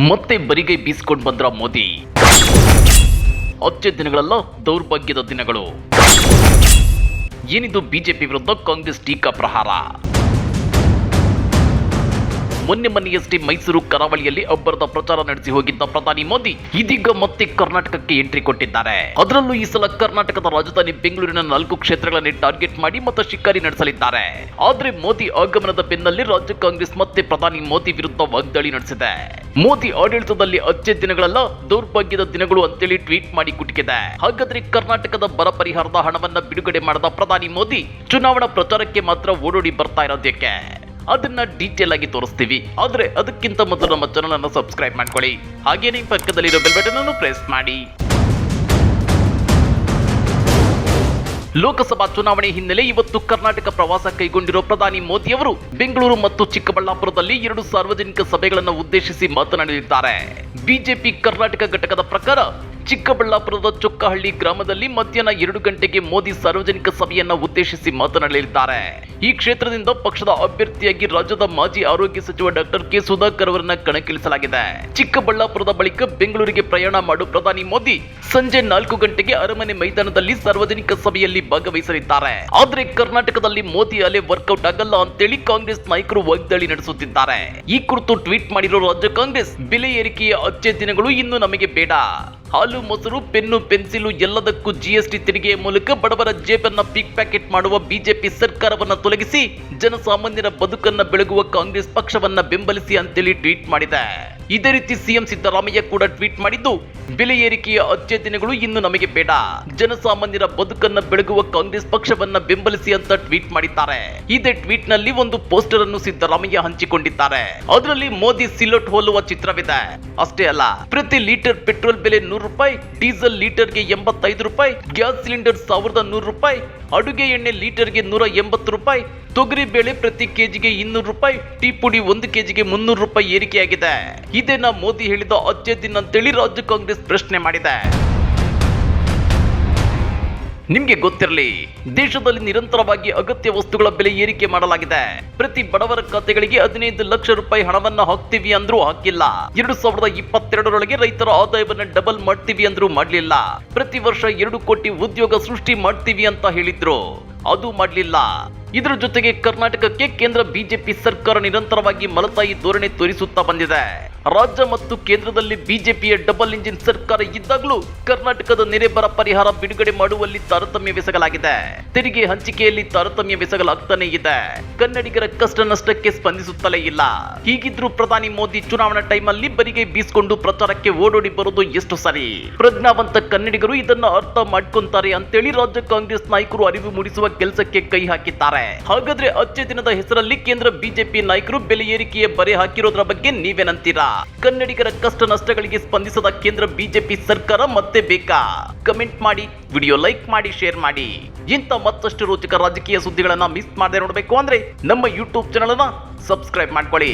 ಮತ್ತೆ ಬರಿಗೈ ಬೀಸ್ಕೊಂಡು ಬಂದ್ರ ಮೋದಿ? ಅಚ್ಚೆ ದಿನಗಳೆಲ್ಲ ದೌರ್ಭಾಗ್ಯದ ದಿನಗಳು. ಏನಿದು ಬಿಜೆಪಿ ವಿರುದ್ಧ ಕಾಂಗ್ರೆಸ್ ಟೀಕಾ ಪ್ರಹಾರ? ಮೊನ್ನೆ ಮೊನ್ನೆಯಷ್ಟೇ ಮೈಸೂರು ಕರಾವಳಿಯಲ್ಲಿ ಅಬ್ಬರದ ಪ್ರಚಾರ ನಡೆಸಿ ಹೋಗಿದ್ದ ಪ್ರಧಾನಿ ಮೋದಿ ಇದೀಗ ಮತ್ತೆ ಕರ್ನಾಟಕಕ್ಕೆ ಎಂಟ್ರಿ ಕೊಟ್ಟಿದ್ದಾರೆ. ಅದರಲ್ಲೂ ಈ ಸಲ ಕರ್ನಾಟಕದ ರಾಜಧಾನಿ ಬೆಂಗಳೂರಿನ ನಾಲ್ಕು ಕ್ಷೇತ್ರಗಳನ್ನು ಟಾರ್ಗೆಟ್ ಮಾಡಿ ಮತ ಶಿಕಾರಿ ನಡೆಸಲಿದ್ದಾರೆ. ಆದ್ರೆ ಮೋದಿ ಆಗಮನದ ಬೆನ್ನಲ್ಲಿ ರಾಜ್ಯ ಕಾಂಗ್ರೆಸ್ ಮತ್ತೆ ಪ್ರಧಾನಿ ಮೋದಿ ವಿರುದ್ಧ ವಾಗ್ದಾಳಿ ನಡೆಸಿದೆ. ಮೋದಿ ಆಡಳಿತದಲ್ಲಿ ಅಚ್ಚೆ ದಿನಗಳೆಲ್ಲ, ದೌರ್ಭಾಗ್ಯದ ದಿನಗಳು ಅಂತೇಳಿ ಟ್ವೀಟ್ ಮಾಡಿ ಕುಟುಕಿದೆ. ಹಾಗಾದ್ರೆ ಕರ್ನಾಟಕದ ಬರ ಪರಿಹಾರದ ಹಣವನ್ನ ಬಿಡುಗಡೆ ಮಾಡದ ಪ್ರಧಾನಿ ಮೋದಿ, ಚುನಾವಣಾ ಪ್ರಚಾರಕ್ಕೆ ಮಾತ್ರ ಓಡೋಡಿ ಬರ್ತಾ ಇರೋದಕ್ಕೆ ಅದನ್ನ ಡೀಟೇಲ್ ಆಗಿ ತೋರಿಸ್ತೀವಿ. ಆದ್ರೆ ಅದಕ್ಕಿಂತ ಮೊದಲು ನಮ್ಮ ಚಾನಲ್ ಅನ್ನು ಸಬ್ಸ್ಕ್ರೈಬ್ ಮಾಡ್ಕೊಳ್ಳಿ. ಹಾಗೇನೇ ಪಕ್ಕದಲ್ಲಿರೋ ಬೆಲ್ ಬಟನ್ ಅನ್ನು ಪ್ರೆಸ್ ಮಾಡಿ. ಲೋಕಸಭಾ ಚುನಾವಣೆ ಹಿನ್ನೆಲೆ ಇವತ್ತು ಕರ್ನಾಟಕ ಪ್ರವಾಸ ಕೈಗೊಂಡಿರುವ ಪ್ರಧಾನಿ ಮೋದಿಯವರು ಬೆಂಗಳೂರು ಮತ್ತು ಚಿಕ್ಕಬಳ್ಳಾಪುರದಲ್ಲಿ ಎರಡು ಸಾರ್ವಜನಿಕ ಸಭೆಗಳನ್ನು ಉದ್ದೇಶಿಸಿ ಮಾತನಾಡಲಿದ್ದಾರೆ. ಬಿಜೆಪಿ ಕರ್ನಾಟಕ ಘಟಕದ ಪ್ರಕಾರ ಚಿಕ್ಕಬಳ್ಳಾಪುರದ ಚೊಕ್ಕಹಳ್ಳಿ ಗ್ರಾಮದಲ್ಲಿ ಮಧ್ಯಾಹ್ನ ಎರಡು ಗಂಟೆಗೆ ಮೋದಿ ಸಾರ್ವಜನಿಕ ಸಭೆಯನ್ನ ಉದ್ದೇಶಿಸಿ ಮಾತನಾಡಲಿದ್ದಾರೆ. ಈ ಕ್ಷೇತ್ರದಿಂದ ಪಕ್ಷದ ಅಭ್ಯರ್ಥಿಯಾಗಿ ರಾಜ್ಯದ ಮಾಜಿ ಆರೋಗ್ಯ ಸಚಿವ ಡಾಕ್ಟರ್ ಕೆ. ಸುಧಾಕರ್ ಅವರನ್ನ ಕಣಕ್ಕಿಳಿಸಲಾಗಿದೆ. ಚಿಕ್ಕಬಳ್ಳಾಪುರದ ಬಳಿಕ ಬೆಂಗಳೂರಿಗೆ ಪ್ರಯಾಣ ಮಾಡು ಪ್ರಧಾನಿ ಮೋದಿ ಸಂಜೆ ನಾಲ್ಕು ಗಂಟೆಗೆ ಅರಮನೆ ಮೈದಾನದಲ್ಲಿ ಸಾರ್ವಜನಿಕ ಸಭೆಯಲ್ಲಿ ಭಾಗವಹಿಸಲಿದ್ದಾರೆ. ಆದ್ರೆ ಕರ್ನಾಟಕದಲ್ಲಿ ಮೋದಿ ಅಲೆ ವರ್ಕೌಟ್ ಆಗಲ್ಲ ಅಂತೇಳಿ ಕಾಂಗ್ರೆಸ್ ನಾಯಕರು ವಾಗ್ದಾಳಿ ನಡೆಸುತ್ತಿದ್ದಾರೆ. ಈ ಕುರಿತು ಟ್ವೀಟ್ ಮಾಡಿರುವ ರಾಜ್ಯ ಕಾಂಗ್ರೆಸ್, ಬೆಲೆ ಏರಿಕೆಯ ಅಚ್ಚೆ ದಿನಗಳು ಇನ್ನು ನಮಗೆ ಬೇಡ. ಹಾಲು, ಮೊಸರು, ಪೆನ್ನು, ಪೆನ್ಸಿಲು ಎಲ್ಲದಕ್ಕೂ ಜಿಎಸ್ಟಿ ತೆರಿಗೆ ಮೂಲಕ ಬಡವರ ಜೇಬನ್ನ ಪಿಕ್ ಪ್ಯಾಕೆಟ್ ಮಾಡುವ ಬಿಜೆಪಿ ಸರ್ಕಾರವನ್ನ ತೊಲಗಿಸಿ ಜನಸಾಮಾನ್ಯರ ಬದುಕನ್ನ ಬೆಳಗುವ ಕಾಂಗ್ರೆಸ್ ಪಕ್ಷವನ್ನ ಬೆಂಬಲಿಸಿ ಅಂತೇಳಿ ಟ್ವೀಟ್ ಮಾಡಿದೆ. ಇದೇ ರೀತಿ ಸಿಎಂ ಸಿದ್ದರಾಮಯ್ಯ ಕೂಡ ಟ್ವೀಟ್ ಮಾಡಿದ್ದು, ಬೆಲೆ ಏರಿಕೆಯ ಅಚ್ಚೆ ದಿನಗಳು ಇನ್ನು ನಮಗೆ ಬೇಡ. ಜನಸಾಮಾನ್ಯರ ಬದುಕನ್ನ ಬೆಳಗುವ ಕಾಂಗ್ರೆಸ್ ಪಕ್ಷವನ್ನ ಬೆಂಬಲಿಸಿ ಅಂತ ಟ್ವೀಟ್ ಮಾಡಿದ್ದಾರೆ. ಇದೇ ಟ್ವೀಟ್ನಲ್ಲಿ ಒಂದು ಪೋಸ್ಟರ್ ಅನ್ನು ಸಿದ್ದರಾಮಯ್ಯ ಹಂಚಿಕೊಂಡಿದ್ದಾರೆ. ಅದರಲ್ಲಿ ಮೋದಿ ಸಿಲೋಟ್ ಹೋಲುವ ಚಿತ್ರವಿದೆ. ಅಷ್ಟೇ ಅಲ್ಲ, ಪ್ರತಿ ಲೀಟರ್ ಪೆಟ್ರೋಲ್ ಬೆಲೆ ನೂರು ರೂಪಾಯಿ, ಡೀಸೆಲ್ ಲೀಟರ್ಗೆ ಎಂಬತ್ತೈದು ರೂಪಾಯಿ, ಗ್ಯಾಸ್ ಸಿಲಿಂಡರ್ ಸಾವಿರದ ನೂರು ರೂಪಾಯಿ, ಅಡುಗೆ ಎಣ್ಣೆ ಲೀಟರ್ಗೆ ನೂರ ಎಂಬತ್ತು ರೂಪಾಯಿ, ತೊಗರಿ ಬೇಳೆ ಪ್ರತಿ ಕೆಜಿಗೆ ಇನ್ನೂರು ರೂಪಾಯಿ, ಟೀ ಪುಡಿ ಒಂದು ಕೆಜಿಗೆ ಮುನ್ನೂರು ರೂಪಾಯಿ ಏರಿಕೆಯಾಗಿದೆ. ಇದೇನಾ ಮೋದಿ ಹೇಳಿದ ಅಚ್ಚೆ ದಿನ ಅಂತೇಳಿ ರಾಜ್ಯ ಕಾಂಗ್ರೆಸ್ ಪ್ರಶ್ನೆ ಮಾಡಿದೆ. ನಿಮ್ಗೆ ಗೊತ್ತಿರಲಿ, ದೇಶದಲ್ಲಿ ನಿರಂತರವಾಗಿ ಅಗತ್ಯ ವಸ್ತುಗಳ ಬೆಲೆ ಏರಿಕೆ ಮಾಡಲಾಗಿದೆ. ಪ್ರತಿ ಬಡವರ ಖಾತೆಗಳಿಗೆ ಹದಿನೈದು ಲಕ್ಷ ರೂಪಾಯಿ ಹಣವನ್ನ ಹಾಕ್ತೀವಿ ಅಂದ್ರೂ ಹಾಕಿಲ್ಲ. ಎರಡು ಸಾವಿರದ ಇಪ್ಪತ್ತೆರಡರೊಳಗೆ ರೈತರ ಆದಾಯವನ್ನ ಡಬಲ್ ಮಾಡ್ತೀವಿ ಅಂದ್ರೂ ಮಾಡ್ಲಿಲ್ಲ. ಪ್ರತಿ ವರ್ಷ ಎರಡು ಕೋಟಿ ಉದ್ಯೋಗ ಸೃಷ್ಟಿ ಮಾಡ್ತೀವಿ ಅಂತ ಹೇಳಿದ್ರು. ಅದು ಮಾಡ್ಲಿಲ್ಲ. ಇದರ ಜೊತೆಗೆ ಕರ್ನಾಟಕಕ್ಕೆ ಕೇಂದ್ರ ಬಿಜೆಪಿ ಸರ್ಕಾರ ನಿರಂತರವಾಗಿ ಮಲತಾಯಿ ಧೋರಣೆ ತೋರಿಸುತ್ತಾ ಬಂದಿದೆ. ರಾಜ್ಯ ಮತ್ತು ಕೇಂದ್ರದಲ್ಲಿ ಬಿಜೆಪಿಯ ಡಬಲ್ ಇಂಜಿನ್ ಸರ್ಕಾರ ಇದ್ದಾಗಲೂ ಕರ್ನಾಟಕದ ನೆರೆ ಬರ ಪರಿಹಾರ ಬಿಡುಗಡೆ ಮಾಡುವಲ್ಲಿ ತಾರತಮ್ಯವೆಸಗಲಾಗಿದೆ ತೆರಿಗೆ ಹಂಚಿಕೆಯಲ್ಲಿ ತಾರತಮ್ಯವೆಸಗಲಾಗ್ತಾನೆ ಇದೆ. ಕನ್ನಡಿಗರ ಕಷ್ಟ ನಷ್ಟಕ್ಕೆ ಸ್ಪಂದಿಸುತ್ತಲೇ ಇಲ್ಲ. ಹೀಗಿದ್ರೂ ಪ್ರಧಾನಿ ಮೋದಿ ಚುನಾವಣಾ ಟೈಮಲ್ಲಿ ಬರಿಗೆ ಬೀಸ್ಕೊಂಡು ಪ್ರಚಾರಕ್ಕೆ ಓಡೋಡಿ ಬರೋದು ಎಷ್ಟು ಸರಿ? ಪ್ರಜ್ಞಾವಂತ ಕನ್ನಡಿಗರು ಇದನ್ನ ಅರ್ಥ ಮಾಡ್ಕೊಂತಾರೆ ಅಂತೇಳಿ ರಾಜ್ಯ ಕಾಂಗ್ರೆಸ್ ನಾಯಕರು ಅರಿವು ಮೂಡಿಸುವ ಕೆಲಸಕ್ಕೆ ಕೈ ಹಾಕಿದ್ದಾರೆ. ಹಾಗಾದ್ರೆ ಅಚ್ಚೆ ದಿನದ ಹೆಸರಲ್ಲಿ ಕೇಂದ್ರ ಬಿಜೆಪಿ ನಾಯಕರು ಬೆಲೆ ಏರಿಕೆಯ ಬರೆ ಹಾಕಿರೋದ್ರ ಬಗ್ಗೆ ನೀವೇನಂತೀರಾ ಕನ್ನಡಿಗರ ಕಷ್ಟ ನಷ್ಟಗಳಿಗೆ ಸ್ಪಂದಿಸದ ಕೇಂದ್ರ ಬಿಜೆಪಿ ಸರ್ಕಾರ ಮತ್ತೆ ಬೇಕಾ? ಕಮೆಂಟ್ ಮಾಡಿ, ವಿಡಿಯೋ ಲೈಕ್ ಮಾಡಿ, ಶೇರ್ ಮಾಡಿ. ಇಂಥ ಮತ್ತಷ್ಟು ರೋಚಕ ರಾಜಕೀಯ ಸುದ್ದಿಗಳನ್ನ ಮಿಸ್ ಮಾಡದೆ ನೋಡಬೇಕು ಅಂದ್ರೆ ನಮ್ಮ ಯೂಟ್ಯೂಬ್ ಚಾನಲ್ ಅನ್ನ ಸಬ್ಸ್ಕ್ರೈಬ್ ಮಾಡ್ಕೊಳ್ಳಿ.